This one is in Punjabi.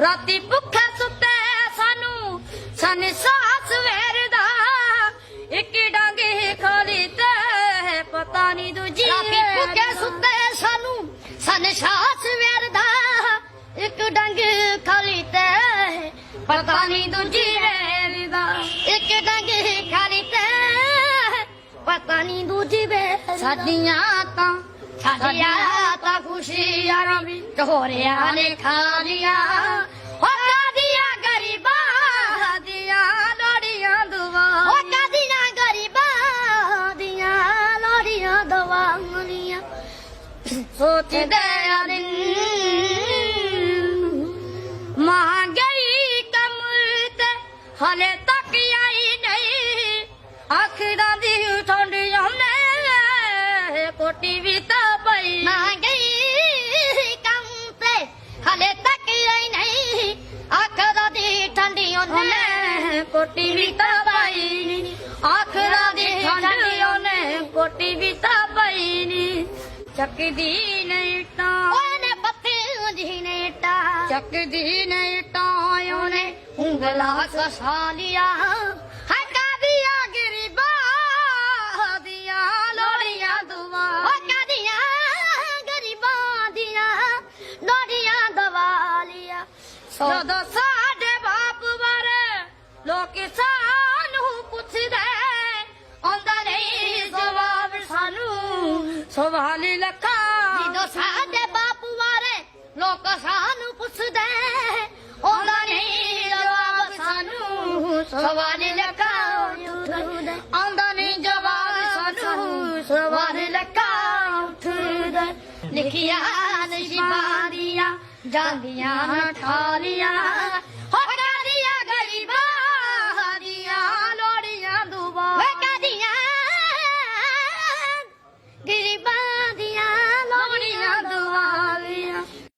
ਰਾਤੀ ਭੁੱਖੇ ਸੁੱਤੇ ਸਾਨੂੰ ਸਨ ਸਾਸ ਵੇਰਦਾ ਇੱਕ ਡਾਂਗੇ ਖਾਲੀ ਤੇ ਪਤਾ ਨਹੀਂ ਦੂਜੀ ਰਾਤੀ ਭੁੱਖੇ ਸੁੱਤੇ ਸਾਨੂੰ ਸਨ ਸਾਸ ਵੇਰਦਾ ਇੱਕ ਡੰਗ ਖਾਲੀ ਤੇ ਪਤਾ ਨਹੀਂ ਦੂਜੀ ਵੇਰਦਾ ਇੱਕ ਡੰਗ ਖਾਲੀ ਤੇ ਪਤਾ ਨਹੀਂ ਦੂਜੀ ਵੇ ਸਾਡੀਆਂ ਤਾਂ ਸਾਡੀਆਂ ਤਾਂ ਖੁਸ਼ੀਆਂ ਵੀ ਢੋਰਿਆਂ ਨੇ ਖਾ ਹੋ ਕਾਦੀਆਂ ਗਰੀਬਾਂ ਦੀਆਂ ਲੋੜੀਆਂ ਦੁਆ। ਉਹ ਕਾਦੀਆਂ ਗਰੀਬਾਂ ਦੀਆਂ ਲੋੜੀਆਂ ਦਵਾਂਗੀਆਂ ਸੋਚਦੇ ਆ ਦਿਨ ਮਹਿੰਗਾਈ ਕਮਰ ਤੇ ਹਲੇ ਤੱਕ ਆਈ ਨਹੀਂ। ਆਖਰਾਂ ਦੀ ਠੰਡ ਆਉਨੇ ਕੋਟੀ ਵੀ ਉਹਨੇ ਕੋਟੀ ਵੀ ਤਾਂ ਪਈ ਆਖਰਾਂ ਦੀ ਠੰਡ ਉਹਨੇ ਕੋਟੀ ਵੀ ਤਾਂ ਪਈ ਨੀ। ਚੱਕਦੀ ਨਹੀਂ ਤਾਂ ਉਹਨੇ ਪੱਤੀ ਜੀ ਨੇ ਟਾ ਚੱਕਦੀ ਨਹੀਂ ਤਾਂ ਉਹਨੇ ਉਂਗਲਾ ਕਸਾ ਲਿਆ। ਗਰੀਬਾਂ ਸਵਾਲੀ ਲੱਖਾਂ। ਜਦੋਂ ਸਾਡੇ ਬਾਪੂ ਬਾਰੇ ਲੋਕ ਸਾਨੂੰ ਪੁੱਛਦੇ, ਉਹਦਾ ਨਹੀਂ ਜਵਾਬ ਸਾਨੂੰ। ਸਵਾਲ ਲਗਾਉਂਦੇ ਆਉਂਦਾ ਨਹੀਂ ਜਵਾਬ ਸਾਨੂੰ। ਸਵਾਲੀ ਲੱਖਾਂ ਉੱਠਦੇ। ਲਿਖਿਆ ਨਸ਼ੀਬਾਂ ਜਾਂਦੀਆਂ ਠਾਲੀਆਂ